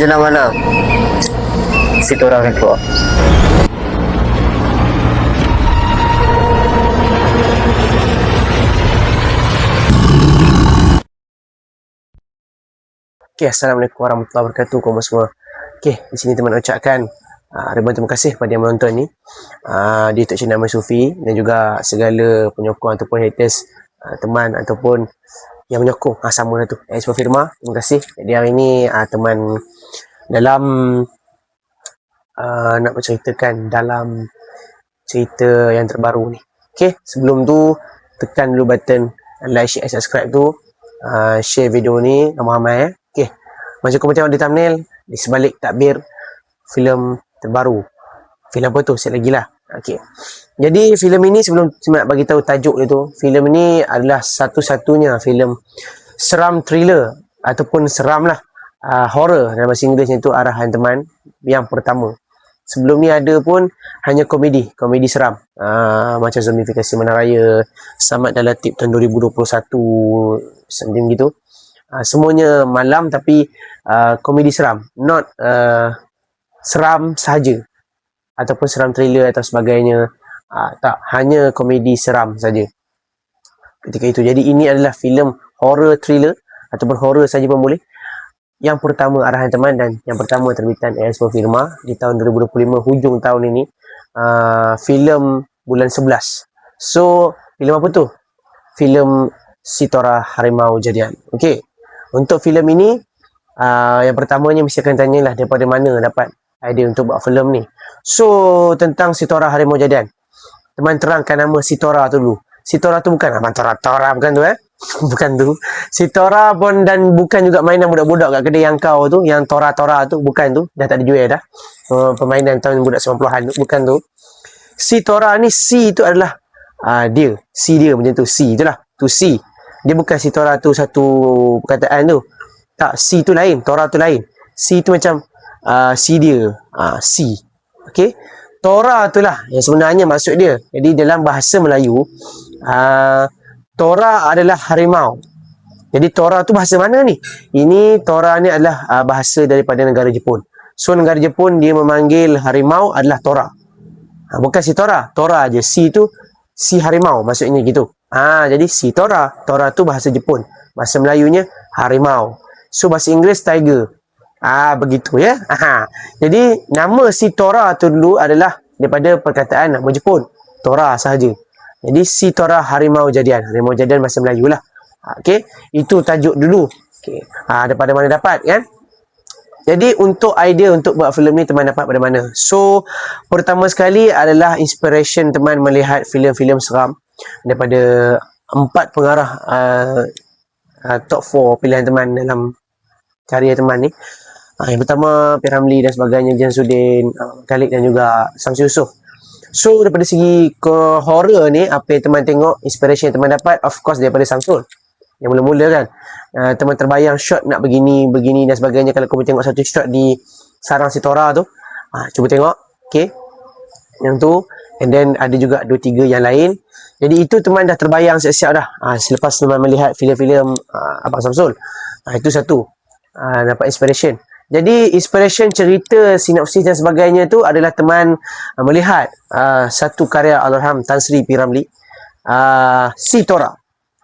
menjelang malam Situ orang akan keluar Okay, Assalamualaikum warahmatullahi wabarakatuh kaum semua. Okay, di sini teman ucapkan uh, ribuan terima kasih kepada yang menonton ni. Uh, di YouTube channel Ahmad Sufi dan juga segala penyokong ataupun haters uh, teman ataupun yang menyokong. Ah, sama lah tu. Expo Firma, terima kasih. Jadi hari ni uh, teman dalam uh, nak menceritakan dalam cerita yang terbaru ni. Okay, sebelum tu tekan dulu button like, share, subscribe tu. Uh, share video ni ramai-ramai eh. Okay. Macam korang tengok di thumbnail, di sebalik takbir filem terbaru. Filem apa tu? Set lagi lah. Okay. Jadi filem ini sebelum saya nak bagi tahu tajuk dia tu, filem ini adalah satu-satunya filem seram thriller ataupun seram lah uh, horror dalam bahasa Inggeris itu arahan teman yang pertama. Sebelum ni ada pun hanya komedi, komedi seram. Uh, macam zombifikasi mana raya, Selamat dalam tip tahun 2021 something gitu. Uh, semuanya malam tapi uh, komedi seram, not uh, seram sahaja ataupun seram thriller atau sebagainya. Uh, tak, hanya komedi seram saja. Ketika itu. Jadi ini adalah filem horror thriller ataupun horror saja pun boleh. Yang pertama arahan teman dan yang pertama terbitan Expo Firma di tahun 2025 hujung tahun ini. Uh, filem bulan 11. So, filem apa tu? Filem Sitora Harimau Jadian. Okey. Untuk filem ini, uh, yang pertamanya mesti akan tanyalah daripada mana dapat idea untuk buat filem ni. So, tentang Sitora Harimau Jadian. Teman terangkan nama Sitora tu dulu. Sitora tu bukan abang Tora Tora bukan tu eh. bukan tu. Sitora pun dan bukan juga mainan budak-budak kat kedai yang kau tu, yang Tora Tora tu bukan tu. Dah tak dijual dah. Uh, permainan tahun budak 90-an tu bukan tu. Sitora ni C tu adalah uh, dia. C dia macam tu. C itulah. Tu C. Dia bukan Sitora tu satu perkataan tu. Tak, C tu lain. Tora tu lain. C tu macam uh, C dia. Uh, C. Okay. Tora tu lah yang sebenarnya maksud dia. Jadi dalam bahasa Melayu, uh, Tora adalah harimau. Jadi Tora tu bahasa mana ni? Ini Tora ni adalah uh, bahasa daripada negara Jepun. So negara Jepun dia memanggil harimau adalah Tora. Ha, bukan si Tora. Tora aja. Si tu si harimau maksudnya gitu. Ah ha, jadi si Tora. Tora tu bahasa Jepun. Bahasa Melayunya harimau. So bahasa Inggeris tiger. Ah begitu ya. Aha. Jadi nama si Tora tu dulu adalah daripada perkataan nama Jepun. Tora sahaja. Jadi si Tora harimau jadian. Harimau jadian bahasa Melayu lah. Okey, itu tajuk dulu. Okey. Ah daripada mana dapat kan? Jadi untuk idea untuk buat filem ni teman dapat pada mana? So pertama sekali adalah inspiration teman melihat filem-filem seram daripada empat pengarah uh, uh, top 4 pilihan teman dalam karya teman ni. Uh, yang pertama Piramli dan sebagainya Jan Sudin, uh, Khalid dan juga Samsi Yusof. So daripada segi ke horror ni apa yang teman tengok inspiration yang teman dapat of course daripada Samsul. Yang mula-mula kan uh, teman terbayang shot nak begini begini dan sebagainya kalau kau tengok satu shot di sarang si Tora tu. Uh, cuba tengok. Okay. Yang tu and then ada juga dua tiga yang lain. Jadi itu teman dah terbayang siap-siap dah. Uh, selepas teman melihat filem-filem uh, Abang Samsul. Uh, itu satu. Uh, dapat inspiration. Jadi inspiration cerita, sinopsis dan sebagainya tu adalah teman uh, melihat uh, satu karya Allahyarham Tan Sri P. Ramlee. Uh, si Tora.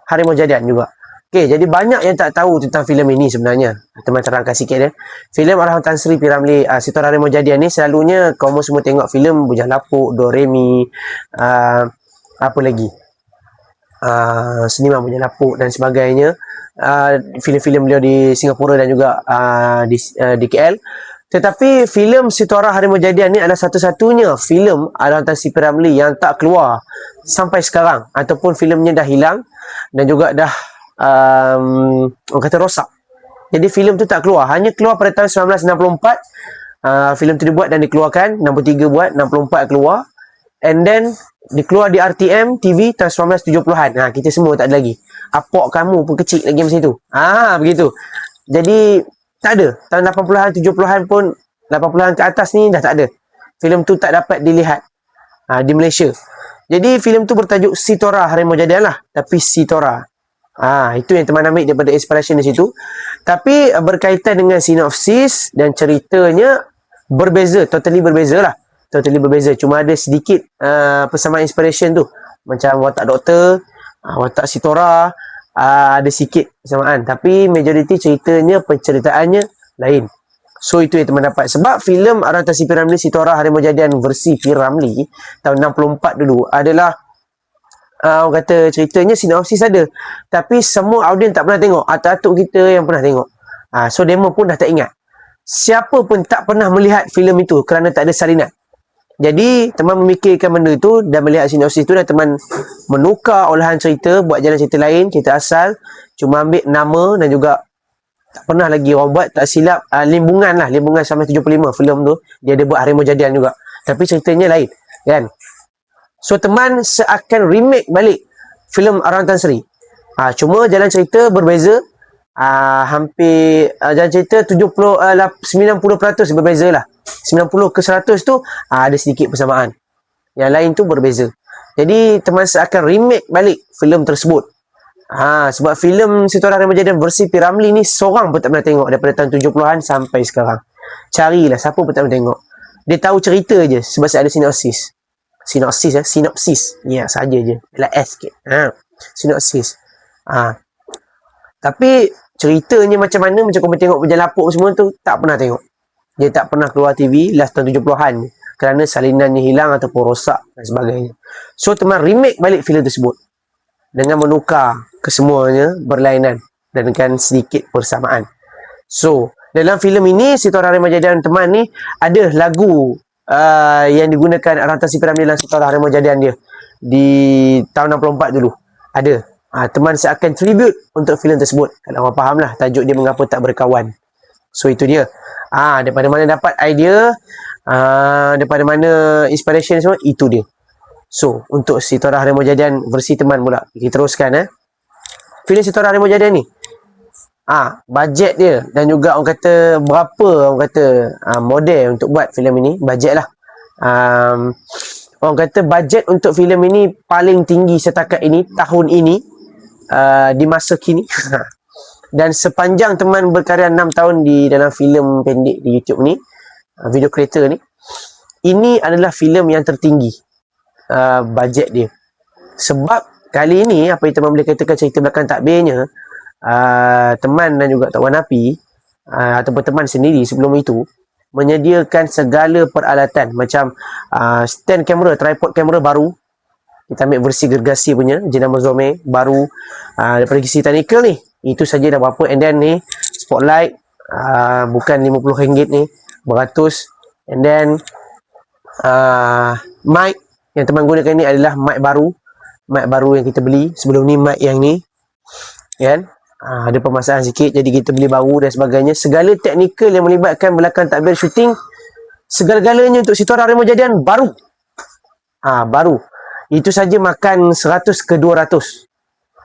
Harimau Jadian juga. Okey, jadi banyak yang tak tahu tentang filem ini sebenarnya. Teman terangkan sikit ya. Filem Allahyarham Tan Sri P. Ramlee, uh, si Tora Harimau Jadian ni selalunya kamu semua tengok filem Bujang Lapuk, Doremi, uh, apa lagi? Uh, Seniman Bujang Lapuk dan sebagainya uh, filem-filem beliau di Singapura dan juga uh, di, uh, di KL. Tetapi filem Sitora Harimau Jadian ni adalah satu-satunya filem Alam Tan Si Piramli yang tak keluar sampai sekarang ataupun filmnya dah hilang dan juga dah um, orang kata rosak. Jadi filem tu tak keluar, hanya keluar pada tahun 1964. Uh, filem tu dibuat dan dikeluarkan, 63 buat, 64 keluar. And then dikeluar di RTM TV tahun 1970-an. Ha, kita semua tak ada lagi apok kamu pun kecil lagi masa tu. Ah begitu. Jadi tak ada. Tahun 80-an, 70-an pun 80-an ke atas ni dah tak ada. Filem tu tak dapat dilihat ha, di Malaysia. Jadi filem tu bertajuk Sitora Harimau Jadian lah. Tapi Sitora. Ah, itu yang teman ambil daripada inspiration di situ. Tapi berkaitan dengan sinopsis dan ceritanya berbeza, totally berbeza lah. Totally berbeza. Cuma ada sedikit uh, persamaan inspiration tu. Macam watak doktor, uh, watak Sitora, uh, ada sikit persamaan. Tapi majoriti ceritanya, penceritaannya lain. So itu yang teman dapat. Sebab filem Arantasi Piramli Sitora Harimau Jadian versi Piramli tahun 64 dulu adalah uh, orang kata ceritanya sinopsis ada. Tapi semua audien tak pernah tengok. Atuk-atuk kita yang pernah tengok. Uh, so demo pun dah tak ingat. Siapa pun tak pernah melihat filem itu kerana tak ada salinan. Jadi teman memikirkan benda itu dan melihat sinopsis itu dan teman menukar olahan cerita buat jalan cerita lain, cerita asal. Cuma ambil nama dan juga tak pernah lagi orang buat tak silap uh, limbungan lah limbungan sampai 75 filem tu dia ada buat harimau jadian juga tapi ceritanya lain kan So teman seakan remake balik filem Arang Tan Sri. Ha, cuma jalan cerita berbeza. Ha, hampir uh, jalan cerita 70 uh, 90% berbeza lah. 90 ke 100 tu ha, ada sedikit persamaan. Yang lain tu berbeza. Jadi teman seakan remake balik filem tersebut. Ha, sebab filem Sitora Remaja dan versi Piramli ni seorang pun tak pernah tengok daripada tahun 70-an sampai sekarang. Carilah siapa pun tak pernah tengok. Dia tahu cerita je sebab ada sinopsis sinopsis eh sinopsis ya yeah, saja je lah s sikit ha sinopsis ha tapi ceritanya macam mana macam kau tengok berjalan lapuk semua tu tak pernah tengok. Dia tak pernah keluar TV last tahun 70-an kerana salinannya hilang ataupun rosak dan sebagainya. So teman remake balik filem tersebut dengan menukar kesemuanya berlainan dan dengan sedikit persamaan. So dalam filem ini Sitora Remaja dan teman ni ada lagu uh, yang digunakan Rantasi Piramid dalam sekolah Harimau Jadian dia di tahun 64 dulu. Ada uh, teman saya akan tribute untuk filem tersebut. Kalau orang faham lah tajuk dia mengapa tak berkawan. So itu dia. Ah uh, daripada mana dapat idea uh, daripada mana inspiration semua itu dia. So untuk si Tora Harimau Jadian versi teman pula. Kita teruskan eh. Filem si Tora Harimau Jadian ni. Ah, ha, bajet dia dan juga orang kata berapa orang kata ha, model untuk buat filem ini, bajet lah. Um, orang kata bajet untuk filem ini paling tinggi setakat ini tahun ini uh, di masa kini. dan sepanjang teman berkarya 6 tahun di dalam filem pendek di YouTube ni, uh, video creator ni, ini adalah filem yang tertinggi uh, bajet dia. Sebab kali ini apa yang teman boleh katakan cerita belakang takbirnya, uh, teman dan juga Tok Wan Api uh, ataupun teman sendiri sebelum itu menyediakan segala peralatan macam uh, stand kamera, tripod kamera baru kita ambil versi gergasi punya jenama Zome baru uh, daripada sisi technical ni itu saja dah berapa. And then ni spotlight uh, bukan RM50 ni beratus. And then uh, mic yang teman gunakan ni adalah mic baru. Mic baru yang kita beli. Sebelum ni mic yang ni kan? Ha, ada permasalahan sikit jadi kita beli baru dan sebagainya. Segala teknikal yang melibatkan belakang takbir shooting segala-galanya untuk situasi harimau jadian baru. Ha, baru itu saja makan 100 ke 200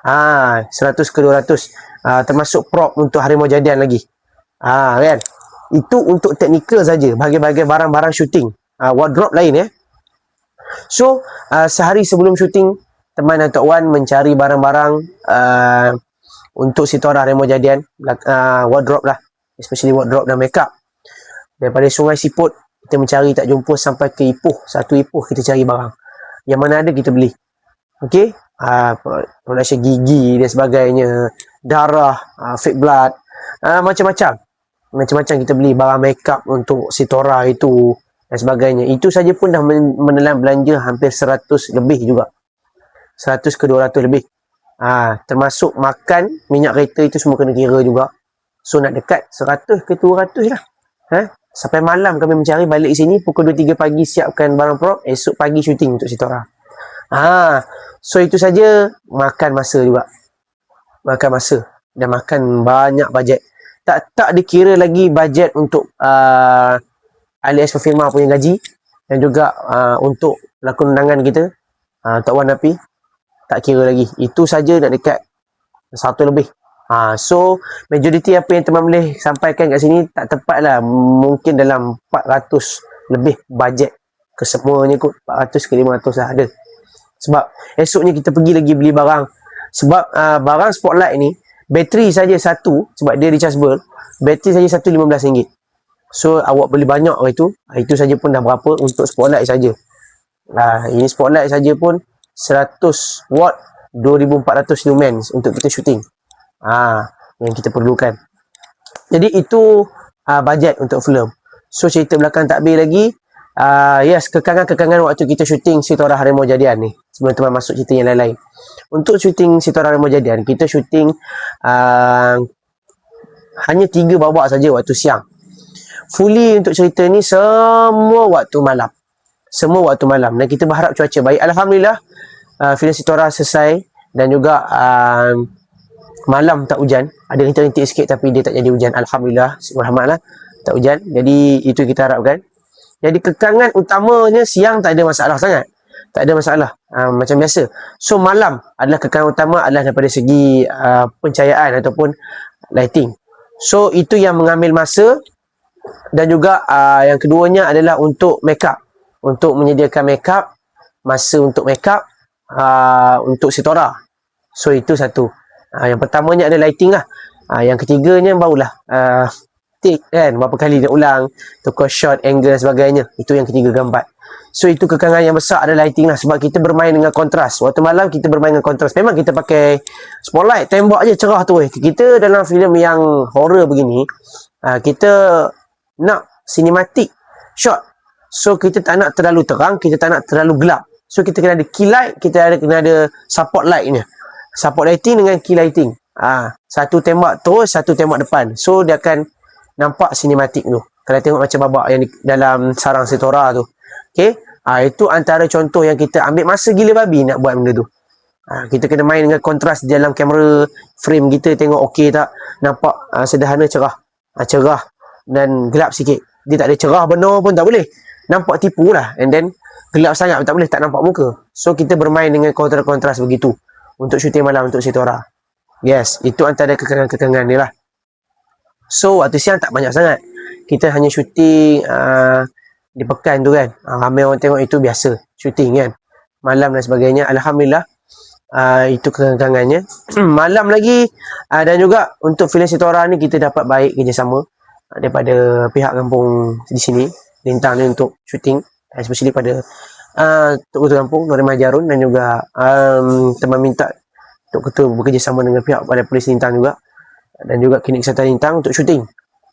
ha, 100 ke 200 ha, termasuk prop untuk harimau jadian lagi. Ha, kan? Itu untuk teknikal saja bagi-bagi barang-barang shooting ha, wardrobe lain ya. So uh, sehari sebelum shooting teman dan Tok Wan mencari barang-barang uh, untuk situara remo jadian. Uh, wardrobe lah. Especially wardrobe dan makeup. Daripada sungai siput kita mencari tak jumpa sampai ke ipuh satu ipuh kita cari barang yang mana ada kita beli ok uh, production gigi dan sebagainya darah uh, fake blood uh, macam-macam macam-macam kita beli barang makeup untuk sitora itu dan sebagainya itu saja pun dah menelan belanja hampir 100 lebih juga 100 ke 200 lebih Ha, termasuk makan minyak kereta itu semua kena kira juga. So nak dekat 100 ke 200 lah. Ha? Sampai malam kami mencari balik sini pukul 2-3 pagi siapkan barang prop. Esok pagi syuting untuk Sitora. Ha, so itu saja makan masa juga. Makan masa. Dan makan banyak bajet. Tak tak dikira lagi bajet untuk uh, alias perfilma punya gaji. Dan juga uh, untuk lakon undangan kita. Uh, Tok Wan Napi tak kira lagi. Itu saja nak dekat satu lebih. Ha, so, majoriti apa yang teman boleh sampaikan kat sini tak tepat lah. Mungkin dalam 400 lebih bajet ke semuanya kot. 400 ke 500 lah ada. Sebab esoknya kita pergi lagi beli barang Sebab uh, barang spotlight ni bateri saja satu sebab dia rechargeable, bateri saja satu RM15. So awak beli banyak itu, ah, itu saja pun dah berapa untuk spotlight saja. Nah, ini spotlight saja pun 100 watt 2400 lumens untuk kita shooting. Ah, yang kita perlukan. Jadi itu uh, bajet untuk film. So cerita belakang takbir lagi. Uh, yes, kekangan-kekangan waktu kita shooting Sitora Harimau Jadian ni. Sebelum teman masuk cerita yang lain-lain. Untuk shooting Sitora Harimau Jadian, kita shooting uh, hanya tiga babak saja waktu siang. Fully untuk cerita ni semua waktu malam. Semua waktu malam. Dan kita berharap cuaca baik. Alhamdulillah, uh, filem Sitora selesai. Dan juga uh, malam tak hujan. Ada rintik-rintik sikit tapi dia tak jadi hujan. Alhamdulillah. Subhanallah tak hujan. Jadi itu kita harapkan. Jadi kekangan utamanya siang tak ada masalah sangat. Tak ada masalah. Uh, macam biasa. So malam adalah kekangan utama adalah daripada segi uh, pencahayaan ataupun lighting. So itu yang mengambil masa dan juga uh, yang keduanya adalah untuk make up. Untuk menyediakan make up, masa untuk make up uh, untuk Sitora. So itu satu. Uh, yang pertamanya ada lighting lah. Uh, yang ketiganya barulah uh, take kan berapa kali dia ulang tukar shot angle dan sebagainya. Itu yang ketiga gambar so itu kekangan yang besar ada lighting lah. Sebab kita bermain dengan kontras. Waktu malam kita bermain dengan kontras. Memang kita pakai spotlight tembak je cerah tu eh. kita dalam filem yang horror begini uh, kita nak cinematic shot. So kita tak nak terlalu terang kita tak nak terlalu gelap. So kita kena ada key light kita ada kena ada support light ni support lighting dengan key lighting Ah, satu tembak terus, satu tembak depan. So dia akan nampak sinematik tu. Kalau tengok macam babak yang di, dalam sarang setora tu. Okay. Ha, itu antara contoh yang kita ambil masa gila babi nak buat benda tu. Ha, kita kena main dengan kontras dalam kamera frame kita tengok okey tak. Nampak ha, sederhana cerah. Ha, cerah dan gelap sikit. Dia tak ada cerah benar pun tak boleh. Nampak tipu lah. And then gelap sangat tak boleh. Tak nampak muka. So kita bermain dengan kontras-kontras begitu. Untuk syuting malam untuk setora. Yes. Itu antara kekangan-kekangan ni lah. So waktu siang tak banyak sangat. Kita hanya syuting uh, di pekan tu kan. Uh, ramai orang tengok itu biasa. Syuting kan. Malam dan sebagainya. Alhamdulillah. Uh, itu kekangannya. Malam lagi. Uh, dan juga untuk filem Sitora ni kita dapat baik kerjasama. Uh, daripada pihak kampung di sini. Lintang ni untuk syuting. Especially pada uh, Tok Ketua Kampung. Nori Majarun. Dan juga um, teman minta Tok Ketua bekerjasama dengan pihak pada polis Lintang juga dan juga klinik kesihatan lintang untuk syuting.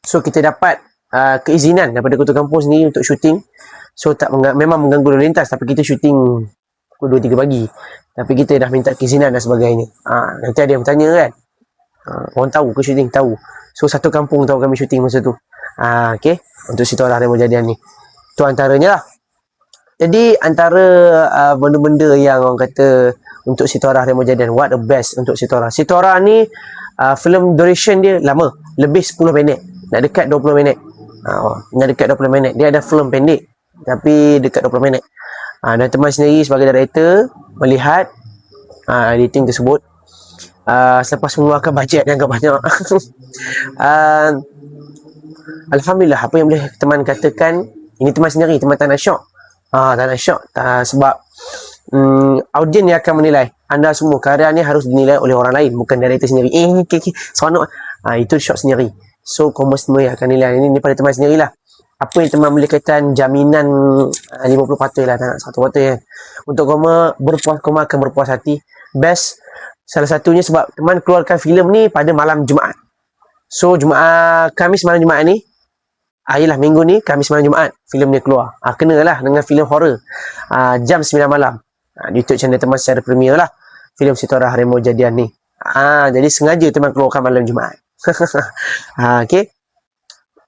So kita dapat uh, keizinan daripada ketua kampung sendiri untuk syuting. So tak mengg- memang mengganggu lalu lintas tapi kita syuting pukul 2 3 pagi. Tapi kita dah minta keizinan dan sebagainya. Ha, nanti ada yang bertanya kan. Ha, orang tahu ke syuting? Tahu. So satu kampung tahu kami syuting masa tu. Ha, okay. Untuk situ lah yang berjadian ni. Itu antaranya lah. Jadi antara uh, benda-benda yang orang kata untuk Sitora Remo Jadian, what the best untuk Sitora? Sitora ni uh, film duration dia lama. Lebih 10 minit. Nak dekat 20 minit. Uh, nak dekat 20 minit. Dia ada film pendek tapi dekat 20 minit. Uh, dan teman sendiri sebagai director melihat uh, editing tersebut. Uh, selepas mengeluarkan bajet yang agak banyak. Uh, Alhamdulillah apa yang boleh teman katakan ini teman sendiri teman tak nak shock ah, tak nak shock uh, sebab um, audien yang akan menilai. Anda semua karya ni harus dinilai oleh orang lain bukan director sendiri. Eh okay, okay. seronok. Ha, itu shot sendiri. So kamu semua yang akan nilai. Ini, ini pada teman sendirilah apa yang teman boleh kaitan jaminan uh, 50 patut lah tak nak satu patut ya. untuk kamu berpuas kamu akan berpuas hati. Best salah satunya sebab teman keluarkan filem ni pada malam Jumaat. So Jumaat Kamis malam Jumaat ni Ayolah minggu ni Kamis malam Jumaat filem ni keluar. Ah kenalah dengan filem horror. Ah jam 9 malam. Ah, YouTube channel teman secara premier lah filem Sitora Harimau Jadian ni. Ah, jadi sengaja teman keluarkan malam Jumaat. ah, okay.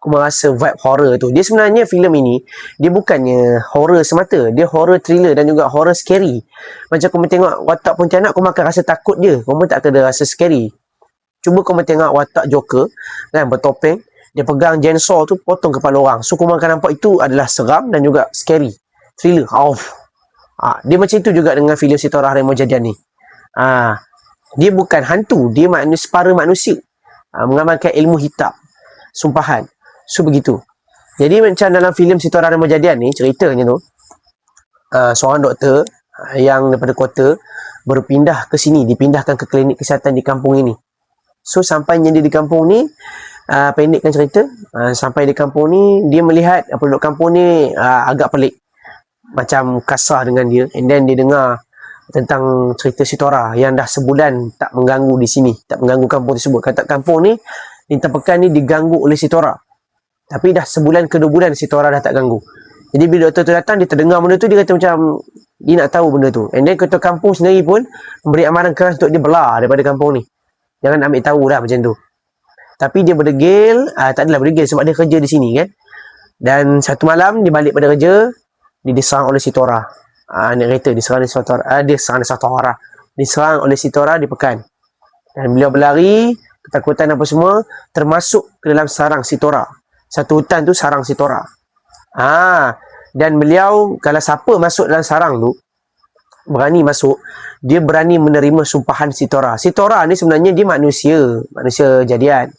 Aku merasa vibe horror tu. Dia sebenarnya filem ini, dia bukannya horror semata. Dia horror thriller dan juga horror scary. Macam kau tengok watak Pontianak, kau akan rasa takut dia. Kau tak ada rasa scary. Cuba kau tengok watak Joker, kan, bertopeng. Dia pegang chainsaw tu, potong kepala orang. So, kau akan nampak itu adalah seram dan juga scary. Thriller. Oh. Ah, dia macam itu juga dengan filem Sitora Harimau Jadian ni. Ha, dia bukan hantu, dia manusia separa manusia. Ha, mengamalkan ilmu hitam. Sumpahan. So begitu. Jadi macam dalam filem Sitora Remo Jadian ni ceritanya tu uh, seorang doktor ah, yang daripada kota baru pindah ke sini, dipindahkan ke klinik kesihatan di kampung ini. So sampainya dia di kampung ni, uh, pendekkan cerita, uh, sampai di kampung ni dia melihat uh, penduduk kampung ni uh, agak pelik. Macam kasar dengan dia and then dia dengar tentang cerita Sitora yang dah sebulan tak mengganggu di sini, tak mengganggu kampung tersebut. Kata kampung ni, Lintang Pekan ni diganggu oleh Sitora. Tapi dah sebulan ke dua bulan Sitora dah tak ganggu. Jadi bila doktor tu datang, dia terdengar benda tu, dia kata macam, dia nak tahu benda tu. And then ketua kampung sendiri pun memberi amaran keras untuk dia belah daripada kampung ni. Jangan ambil tahu lah macam tu. Tapi dia berdegil, uh, tak adalah berdegil sebab dia kerja di sini kan. Dan satu malam dia balik pada kerja, dia diserang oleh Sitora. Uh, nak kata diserang oleh Sitora. Uh, dia serang oleh Sitora. Diserang oleh Sitora di pekan. Dan beliau berlari, ketakutan apa semua, termasuk ke dalam sarang Sitora. Satu hutan tu sarang Sitora. Ah, dan beliau kalau siapa masuk dalam sarang tu berani masuk, dia berani menerima sumpahan Sitora. Sitora ni sebenarnya dia manusia, manusia jadian.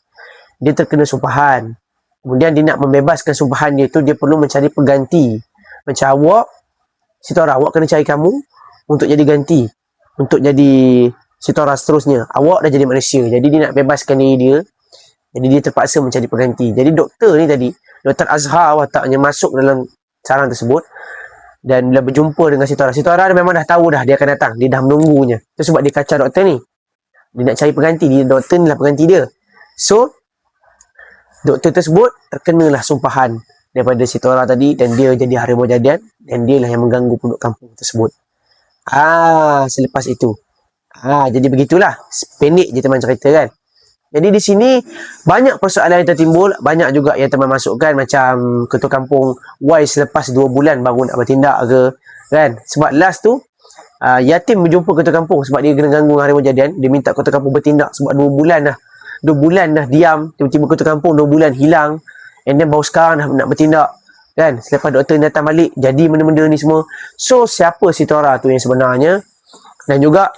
Dia terkena sumpahan. Kemudian dia nak membebaskan sumpahan dia tu dia perlu mencari pengganti. Macam awak, Sitora, awak kena cari kamu untuk jadi ganti. Untuk jadi Sitora seterusnya. Awak dah jadi manusia. Jadi dia nak bebaskan diri dia. Jadi dia terpaksa mencari pengganti. Jadi doktor ni tadi, Dr. Azhar wataknya masuk dalam sarang tersebut dan bila berjumpa dengan Sitora. Sitora dia memang dah tahu dah dia akan datang. Dia dah menunggunya. Itu sebab dia kacau doktor ni. Dia nak cari pengganti. Dia, doktor ni lah pengganti dia. So, doktor tersebut terkenalah sumpahan daripada Sitora tadi dan dia jadi harimau jadian dan dia lah yang mengganggu penduduk kampung tersebut. Ah, selepas itu. Ah, jadi begitulah. Pendek je teman cerita kan. Jadi di sini banyak persoalan yang tertimbul, banyak juga yang teman masukkan macam ketua kampung why selepas 2 bulan baru nak bertindak ke kan. Sebab last tu uh, yatim berjumpa ketua kampung sebab dia kena ganggu harimau jadian, dia minta ketua kampung bertindak sebab 2 bulan dah. 2 bulan dah diam, tiba-tiba ketua kampung 2 bulan hilang and then baru sekarang dah nak bertindak kan. Selepas doktor ni datang balik jadi benda-benda ni semua. So siapa si Tora tu yang sebenarnya dan juga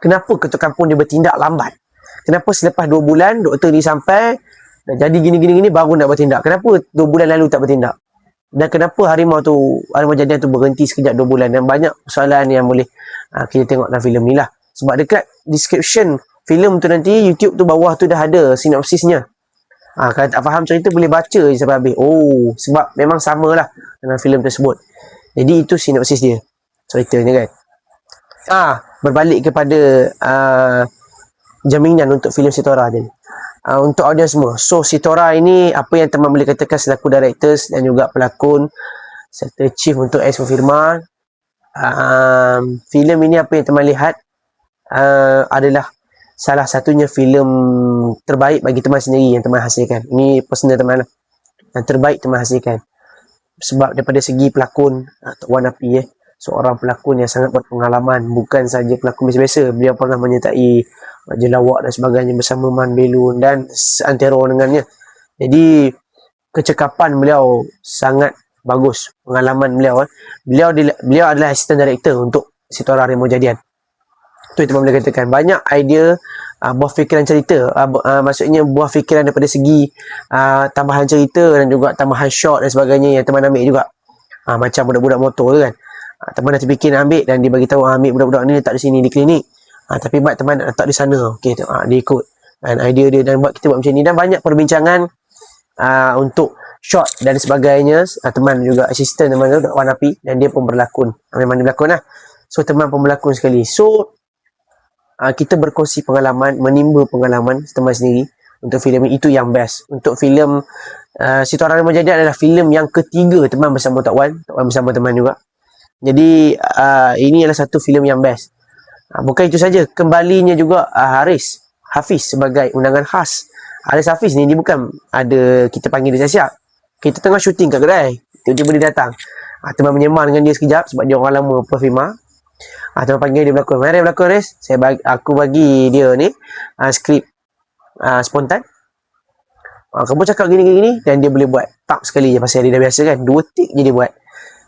kenapa ketua kampung dia bertindak lambat? Kenapa selepas 2 bulan doktor ni sampai dah jadi gini-gini gini baru nak bertindak? Kenapa 2 bulan lalu tak bertindak? Dan kenapa harimau tu harimau jadian tu berhenti sekejap 2 bulan dan banyak soalan yang boleh uh, kita tengok dalam filem ni lah. Sebab dekat description filem tu nanti YouTube tu bawah tu dah ada sinopsisnya. Ah, kalau tak faham cerita boleh baca je sampai habis. Oh, sebab memang samalah dengan filem tersebut. Jadi itu sinopsis dia. Ceritanya kan. Ah, berbalik kepada uh, jaminan untuk filem Sitora ni. Uh, untuk audiens semua. So Sitora ini apa yang teman boleh katakan selaku directors dan juga pelakon serta chief untuk Ais Firma. Um, filem ini apa yang teman lihat uh, adalah salah satunya filem terbaik bagi teman sendiri yang teman hasilkan. Ini personal teman lah. Yang terbaik teman hasilkan. Sebab daripada segi pelakon, uh, Tok Wan Api eh, seorang pelakon yang sangat berpengalaman. Bukan saja pelakon biasa-biasa. Beliau pernah menyertai jelawak dan sebagainya bersama Man Belun dan antero dengannya. Jadi kecekapan beliau sangat bagus pengalaman beliau eh. Beliau beliau adalah assistant director untuk Sitora Remo Jadian. Tu itu boleh katakan banyak idea uh, buah fikiran cerita uh, uh, maksudnya buah fikiran daripada segi uh, tambahan cerita dan juga tambahan shot dan sebagainya yang teman ambil juga. Uh, macam budak-budak motor tu kan. Uh, teman dah terfikir nak ambil dan dia bagi tahu uh, ambil budak-budak ni letak di sini di klinik. Ha, tapi buat teman letak di sana. Okey, ha, dia ikut. Dan idea dia dan buat kita buat macam ni. Dan banyak perbincangan uh, untuk shot dan sebagainya. Uh, teman juga asisten teman tu, Wan Api. Dan dia pun berlakon. Uh, memang dia berlakon lah. So, teman pun berlakon sekali. So, uh, kita berkongsi pengalaman, menimba pengalaman teman sendiri untuk filem. Itu yang best. Untuk filem uh, Situasi Orang Menjadi adalah filem yang ketiga teman bersama Tok Wan. Tok Wan bersama teman juga. Jadi, uh, ini adalah satu filem yang best. Ha, bukan itu saja, kembalinya juga uh, Haris Hafiz sebagai undangan khas. Haris Hafiz ni dia bukan ada kita panggil dia siap. Kita tengah syuting kat kedai. Tiba-tiba dia datang. Ha, teman menyemar dengan dia sekejap sebab dia orang lama perfima. Ha, teman panggil dia berlakon. Mari berlakon Haris. Saya bagi, aku bagi dia ni uh, skrip uh, spontan. Ha, kamu cakap gini-gini dan dia boleh buat tak sekali je pasal dia dah biasa kan. Dua tik je dia buat.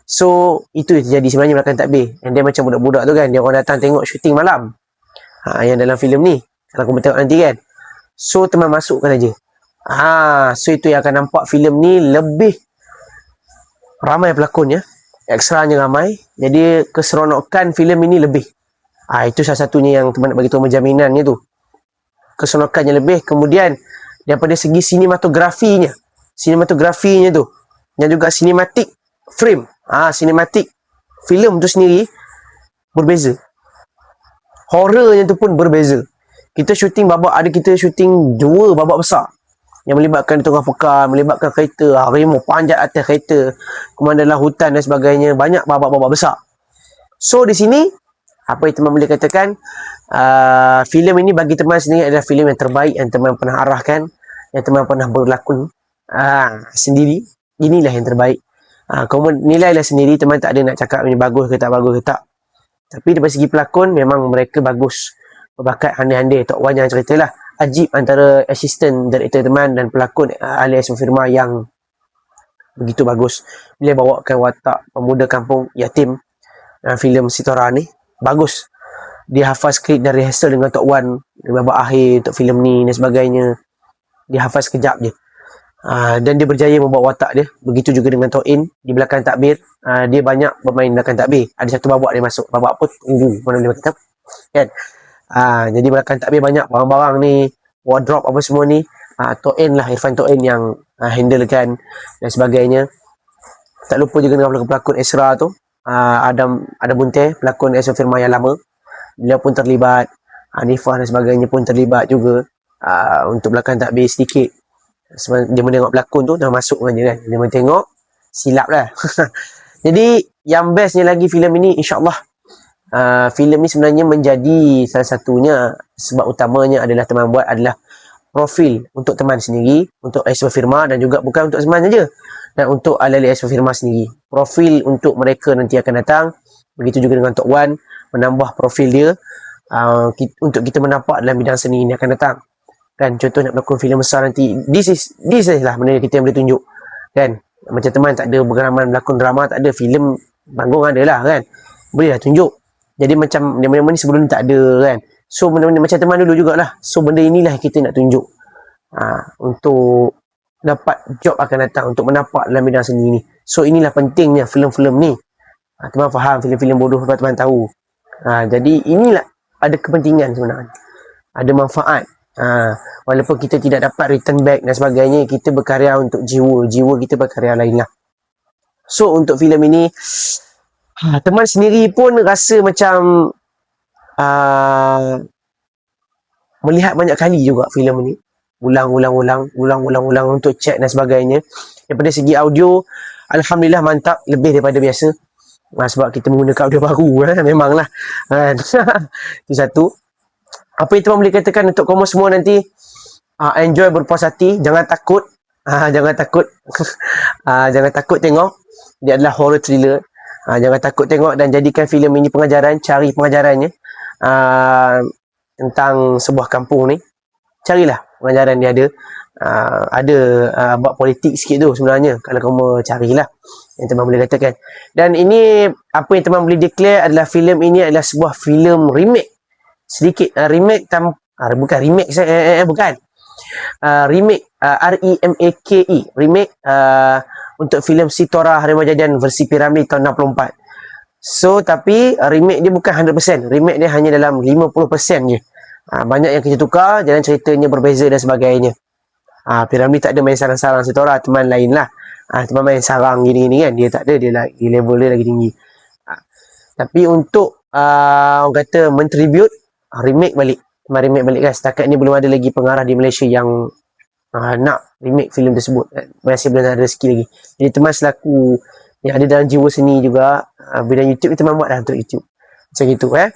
So itu yang terjadi sebenarnya belakang takbir And dia macam budak-budak tu kan Dia orang datang tengok syuting malam ha, Yang dalam filem ni Kalau kamu tengok nanti kan So teman masukkan aja. ha, So itu yang akan nampak filem ni Lebih Ramai pelakon ya ekstranya ramai. Jadi keseronokan filem ini lebih. Ah itu salah satunya yang teman nak bagi tahu menjaminannya tu. Keseronokannya lebih. Kemudian daripada segi sinematografinya. Sinematografinya tu. Dan juga cinematic frame. Ah cinematic filem tu sendiri berbeza. Horrornya tu pun berbeza. Kita syuting babak ada kita syuting dua babak besar yang melibatkan tengah pekan, melibatkan kereta, harimau panjat atas kereta, kemudian dalam hutan dan sebagainya, banyak babak-babak besar. So di sini apa yang teman boleh katakan uh, filem ini bagi teman sendiri adalah filem yang terbaik yang teman pernah arahkan, yang teman pernah berlakon uh, sendiri. Inilah yang terbaik. Uh, kamu nilailah sendiri teman tak ada nak cakap ini bagus ke tak bagus ke tak. Tapi dari segi pelakon memang mereka bagus. Berbakat handai-handai Tok Wan yang ceritalah ajib antara asisten director teman dan pelakon uh, alias firma yang begitu bagus. Bila bawakan watak pemuda kampung yatim dalam filem Sitora ni bagus. Dia hafal skrip dan rehearsal dengan Tok Wan babak akhir untuk filem ni dan sebagainya. Dia hafal sekejap je. Uh, dan dia berjaya membawa watak dia. Begitu juga dengan Tok In di belakang takbir. Uh, dia banyak bermain belakang takbir. Ada satu babak dia masuk. Babak apa? Tunggu. Mana dia kata? Kan? Ha, jadi belakang takbir banyak barang-barang ni, wardrobe apa semua ni, ha, To'in lah, Irfan To'in yang ha, handlekan dan sebagainya. Tak lupa juga dengan pelakon-pelakon Esra tu, ha, Adam Adam Bunte, pelakon Esra Firma yang lama. Beliau pun terlibat, Hanifah dan sebagainya pun terlibat juga ha, untuk belakang takbir sedikit. Dia menengok pelakon tu, dah masuk dia kan. Dia menengok, silap lah. jadi, yang bestnya lagi filem ini, insyaAllah, uh, filem ni sebenarnya menjadi salah satunya sebab utamanya adalah teman buat adalah profil untuk teman sendiri, untuk Esma Firma dan juga bukan untuk teman saja dan untuk alali Esma Firma sendiri. Profil untuk mereka nanti akan datang. Begitu juga dengan Tok Wan menambah profil dia uh, kita, untuk kita menampak dalam bidang seni ini akan datang. Kan contoh nak berlakon filem besar nanti this is this is lah benda kita yang boleh tunjuk. Kan macam teman tak ada pengalaman berlakon drama tak ada filem panggung ada lah kan. Boleh lah tunjuk. Jadi macam benda-benda ni sebelum ni tak ada kan. So benda-benda macam teman dulu jugalah. So benda inilah kita nak tunjuk. Ha, untuk dapat job akan datang. Untuk menampak dalam bidang seni ni. So inilah pentingnya filem-filem ni. Ha, teman faham filem-filem bodoh sebab teman tahu. Ha, jadi inilah ada kepentingan sebenarnya. Ada manfaat. Ha, walaupun kita tidak dapat return back dan sebagainya. Kita berkarya untuk jiwa. Jiwa kita berkarya lain lah. So untuk filem ini ha, teman sendiri pun rasa macam uh, melihat banyak kali juga filem ni. Ulang-ulang-ulang ulang-ulang-ulang untuk check dan sebagainya. Daripada segi audio Alhamdulillah mantap lebih daripada biasa. Ha, sebab kita menggunakan audio baru eh, memanglah. Kan? Itu satu. Apa yang teman boleh katakan untuk kamu semua nanti? Uh, enjoy berpuas hati. Jangan takut. Uh, jangan takut. Uh, jangan takut tengok. Dia adalah horror thriller Ha, jangan takut tengok dan jadikan filem ini pengajaran, cari pengajarannya uh, tentang sebuah kampung ni. Carilah pengajaran dia ada. Uh, ada uh, buat politik sikit tu sebenarnya kalau kamu carilah yang teman boleh katakan. Dan ini apa yang teman boleh declare adalah filem ini adalah sebuah filem remake. Sedikit uh, remake tam uh, bukan remake saya eh, eh, eh, bukan. Uh, remake uh, R E M A K E remake uh, untuk filem Sitora Harimau Jadian versi Piramid tahun 64. So tapi remake dia bukan 100%. Remake dia hanya dalam 50% je. Ha, banyak yang kita tukar, jalan ceritanya berbeza dan sebagainya. Ha, Piramid tak ada main sarang-sarang Sitora, teman lain lah. Ha, teman main sarang gini-gini kan. Dia tak ada, dia lagi level dia lagi tinggi. Ha, tapi untuk uh, orang kata mentribute, remake balik. Remake balik kan. Setakat ni belum ada lagi pengarah di Malaysia yang uh, nak remake filem tersebut. Masih belum ada rezeki lagi. Jadi teman selaku yang ada dalam jiwa seni juga uh, bidang YouTube kita buat dah untuk YouTube. Macam itu eh.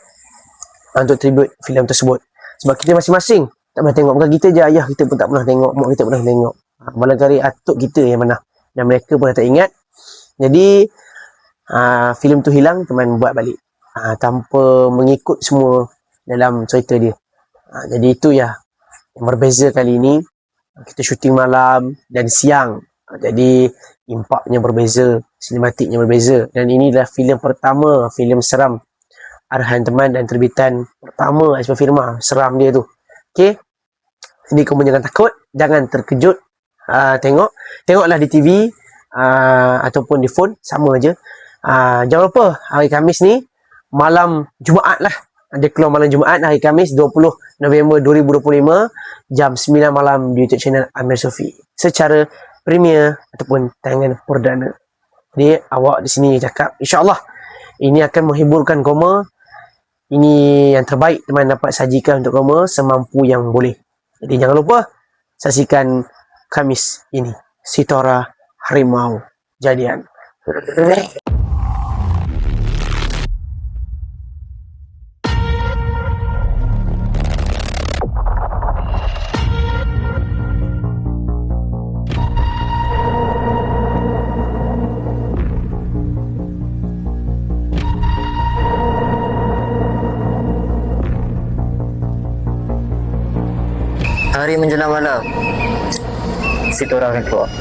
Untuk tribute filem tersebut. Sebab kita masing-masing tak pernah tengok. Bukan kita je ayah kita pun tak pernah tengok mak kita pernah tengok. Malam kali atuk kita yang mana dan mereka pun tak ingat. Jadi uh, filem tu hilang teman buat balik. Uh, tanpa mengikut semua dalam cerita dia. Uh, jadi itu ya yang berbeza kali ini kita syuting malam dan siang. Jadi impaknya berbeza, sinematiknya berbeza dan ini adalah filem pertama, filem seram arahan teman dan terbitan pertama Asma Firma, seram dia tu. Okey. Jadi kamu jangan takut, jangan terkejut. Uh, tengok, tengoklah di TV uh, ataupun di phone sama aja. Uh, jangan lupa hari Khamis ni malam Jumaat lah. Dia keluar malam Jumaat hari Khamis 20 November 2025 jam 9 malam di YouTube channel Amir Sofi. Secara premier ataupun tayangan perdana. Jadi awak di sini cakap insyaAllah ini akan menghiburkan koma. Ini yang terbaik teman dapat sajikan untuk koma semampu yang boleh. Jadi jangan lupa saksikan Khamis ini. Sitora Harimau Jadian. Menjelang malam. Situ orang keluar.